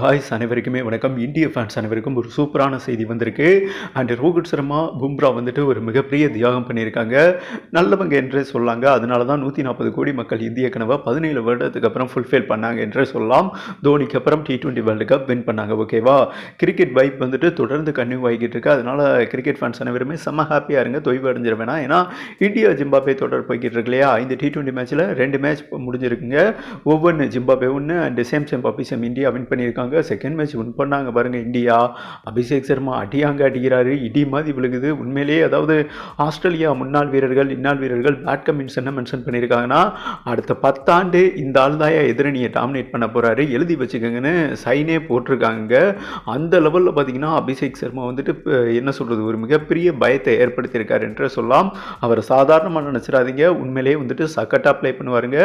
Guys அனைவருக்குமே வணக்கம். இந்திய ஃபேன்ஸ் அனைவருக்கும் ஒரு சூப்பரான செய்தி வந்திருக்கு. அண்ட் ரோஹித் சர்மா பும்ரா வந்துட்டு ஒரு மிகப்பெரிய தியாகம் பண்ணியிருக்காங்க. நல்லவங்க என்றே சொல்லாங்க. அதனால தான் நூற்றி நாற்பது கோடி மக்கள் இந்திய கனவை பதினேழு வருடத்துக்கு அப்புறம் ஃபுல்ஃபில் பண்ணாங்க என்றே சொல்லலாம். தோனிக்கு அப்புறம் T twenty world cup win பண்ணாங்க ஓகேவா கிரிக்கெட் வைப் வந்துட்டு தொடர்ந்து கன்யூ ஆகிக்கிட்டு இருக்கு. அதனால கிரிக்கெட் ஃபேன்ஸ் அனைவருமே செம்ம ஹாப்பியாக இருங்க. தொய்வு அடைஞ்சிட வேணாம். ஏன்னா இந்தியா ஜிம்பாபே தொடர் போய்கிட்டு இருக்கு இல்லையா? இந்த டி டுவெண்ட்டி மேட்ச்சில் ரெண்டு மேட்ச் முடிஞ்சிருக்குங்க. ஒவ்வொன்று ஜிம்பாபே ஒன்று அண்ட் சேம் சேம் அபிசம் இந்தியா வின் பண்ணியிருக்காங்க. செகண்ட் மேட்ச் வின் பண்ணாங்க பாருங்கள் இந்தியா. அபிஷேக் சர்மா அடியாங்க அடிக்கிறாரு. இடி மாதிரி விழுகுது. உண்மையிலேயே அதாவது ஆஸ்திரேலியா முன்னாள் வீரர்கள் இன்னாள் வீரர்கள் பேட் கமின்ஸ் என்ன மென்ஷன் பண்ணியிருக்காங்கன்னா அடுத்த பத்தாண்டு இந்த ஆள் தாயா எதிரணியை டாமினேட் பண்ண போகிறாரு எழுதி வச்சுக்கோங்கன்னு சைனே போட்டிருக்காங்க. அந்த லெவலில் பார்த்தீங்கன்னா அபிஷேக் சர்மா வந்துட்டு என்ன சொல்கிறது ஒரு மிகப்பெரிய பயத்தை ஏற்படுத்தியிருக்காரு என்று சொல்லலாம். அவர் சாதாரணமாக நினச்சிடாதீங்க. உண்மையிலேயே வந்துட்டு சக்கட்டாக ப்ளே பண்ணுவாருங்க.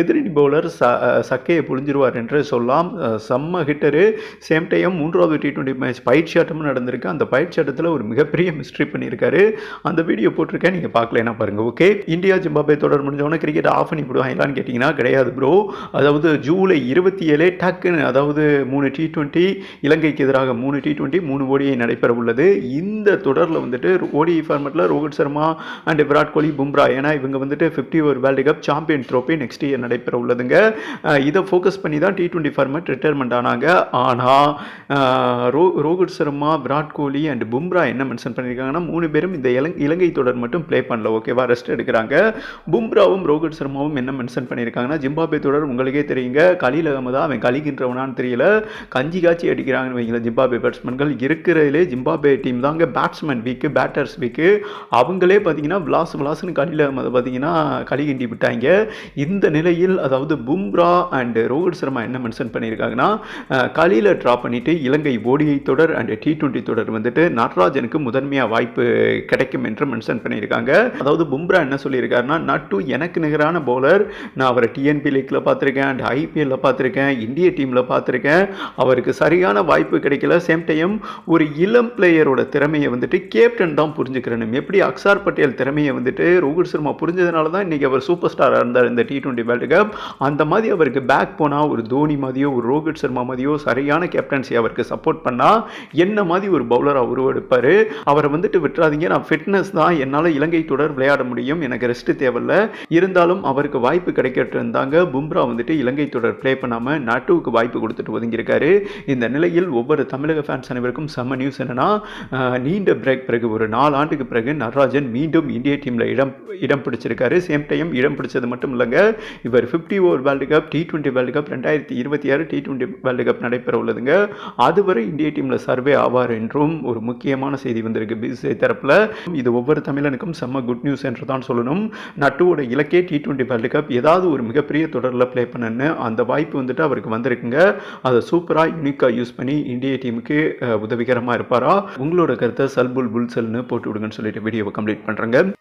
எதிரணி பவுலர் ச சக்கையை புழிஞ்சிருவார் என்று சொல்லலாம். செம்ம ஹிட் ஹிட்டரு சேம் டைம் மூன்றாவது டி டுவெண்ட்டி மேட்ச் பயிற்சி ஆட்டமும் நடந்திருக்கு. அந்த பயிற்சி ஆட்டத்தில் ஒரு மிகப்பெரிய மிஸ்ட்ரி பண்ணியிருக்காரு. அந்த வீடியோ போட்டிருக்கேன் நீங்கள் பார்க்கலன்னா பாருங்க ஓகே இந்தியா ஜிம்பாபே தொடர் முடிஞ்சவொடனே கிரிக்கெட் ஆஃப் பண்ணி விடுவாங்களான்னு கேட்டிங்கன்னா கிடையாது ப்ரோ அதாவது ஜூலை இருபத்தி ஏழே டக்குன்னு அதாவது மூணு டி டுவெண்ட்டி இலங்கைக்கு எதிராக மூணு டி டுவெண்ட்டி மூணு ஓடியை நடைபெற உள்ளது இந்த தொடரில் வந்துட்டு ஓடிஐ ஃபார்மெட்டில் ரோஹித் சர்மா அண்ட் விராட் கோலி பும்ரா ஏன்னா இவங்க வந்துட்டு fifty over world cup champion trophy next year நடைபெற உள்ளதுங்க இதை ஃபோக்கஸ் பண்ணி தான் டி டுவெண்ட்டி ஃபார்மெட் ரிட்டையர்மெண்ட் ஆனாங்க. ஆனால் ரோ ரோஹித் சர்மா விராட் கோலி அண்ட் பும்ரா என்ன மென்ஷன் பண்ணியிருக்காங்கன்னா மூணு பேரும் இந்த இலங் இலங்கை தொடர் மட்டும் ப்ளே பண்ணல ஓகேவா ரெஸ்ட் எடுக்கிறாங்க. பும்ராவும் ரோஹித் சர்மாவும் என்ன மென்ஷன் பண்ணியிருக்காங்கன்னா ஜிம்பாபே தொடர் உங்களுக்கே தெரியுங்க. கலியில் அகமதா அவன் கலிக்கின்றவனான்னு தெரியல. கஞ்சி காய்ச்சி அடிக்கிறாங்கன்னு வைங்களேன் ஜிம்பாபே பேட்ஸ்மேன்கள் இருக்கிறதுலே ஜிம்பாபே டீம் தாங்க பேட்ஸ்மேன் வீக்கு பேட்டர்ஸ் வீக்கு அவங்களே பார்த்தீங்கன்னா விலாஸ் விலாஸ்னு கலியில் அகமதை பார்த்தீங்கன்னா களி கிண்டி விட்டாங்க. இந்த நிலையில் அதாவது பும்ரா அண்ட் ரோஹித் சர்மா என்ன மென்ஷன் பண்ணியிருக்காங்கன்னா கலியில் ட்ரா பண்ணிவிட்டு இலங்கை ஓடிஐ தொடர் அண்ட் டி டுவெண்ட்டி தொடர் வந்துட்டு நட்ராஜனுக்கு முதன்மையாக வாய்ப்பு கிடைக்கும் என்று மென்ஷன் பண்ணியிருக்காங்க. அதாவது பும்ரா என்ன சொல்லியிருக்காருன்னா நட்டு எனக்கு நிகரான பவுலர் நான் அவரை டிஎன்பி லீக்கில் பார்த்துருக்கேன் அண்ட் ஐபிஎல்ல பார்த்துருக்கேன் இந்திய டீமில் பார்த்துருக்கேன். அவருக்கு சரியான வாய்ப்பு கிடைக்கல. சேம் டைம் ஒரு இளம் பிளேயரோட திறமையை வந்துட்டு கேப்டன் தான் புரிஞ்சுக்கிறனும் எப்படி அக்சார் பட்டேல் திறமையை வந்துட்டு ரோஹித் சர்மா புரிஞ்சதுனால தான் இன்றைக்கி அவர் சூப்பர் ஸ்டாராக இருந்தார் இந்த டி டுவெண்ட்டி வேர்ல்டு கப் அந்த மாதிரி அவருக்கு பேக் போனால் ஒரு தோனி மாதிரியோ ஒரு ரோஹித் சர்மா மாதிரியோ சரியான கேப்டன்சி அவருக்கு சப்போர்ட் பண்ணால் என்ன மாதிரி ஒரு பவுலராக உருவெடுப்பார்? அவரை வந்துட்டு விட்டுறாதீங்க. நான் ஃபிட்னஸ் தான். என்னால் இலங்கை தொடர் விளையாட முடியும். எனக்கு ரெஸ்ட் தேவையில்ல. இருந்தாலும் அவருக்கு வாய்ப்பு கிடைக்கிட்டு இருந்தாங்க பும்ரா வந்துட்டு இலங்கை தொடர் ப்ளே பண்ணாமல் நட்டுவுக்கு வாய்ப்பு கொடுத்துட்டு ஒதுங்கியிருக்காரு. இந்த நிலையில் ஒவ்வொரு தமிழக ஃபேன்ஸ் அனைவருக்கும் செம்ம நியூஸ் என்னன்னா நீண்ட பிரேக் பிறகு ஒரு நாலு ஆண்டுக்கு பிறகு நடராஜன் மீண்டும் இந்திய டீமில் இடம் இடம் பிடிச்சிருக்காரு. சேம் டைம் இடம் பிடிச்சது மட்டும் இல்லைங்க. இவர் fifty over world cup T twenty world cup ரெண்டாயிரத்தி இருபத்தி ஆறு டி டுவெண்ட்டி வேர்ல்டு கப் நடைபெற உள்ளதுங்க அதுவரை இந்திய டீமில் சர்வே ஆவார் என்றும் ஒரு முக்கியமான செய்தி வந்திருக்கு. பிசிஐ தரப்பில். இது ஒவ்வொரு தமிழனுக்கும் செம்ம குட் நியூஸ் என்று தான் சொல்லணும். நட்டுவோட இலக்கே டி டுவெண்ட்டி வேர்ல்டு கப் ஏதாவது ஒரு மிகப்பெரிய தொடரில் ப்ளே பண்ணன்னு அந்த வாய்ப்பு வந்துட்டு அவருக்கு வந்திருக்குங்க. அதை சூப்பராக யூனிக்காக யூஸ் பண்ணி இந்திய டீமுக்கு உதவிகரமாக இருப்பாரா? உங்களோட கருத்தை சல்புல் புல்சல்னு போட்டு விடுங்கன்னு சொல்லிட்டு வீடியோவை கம்ப்ளீட் பண்ணுறேங்க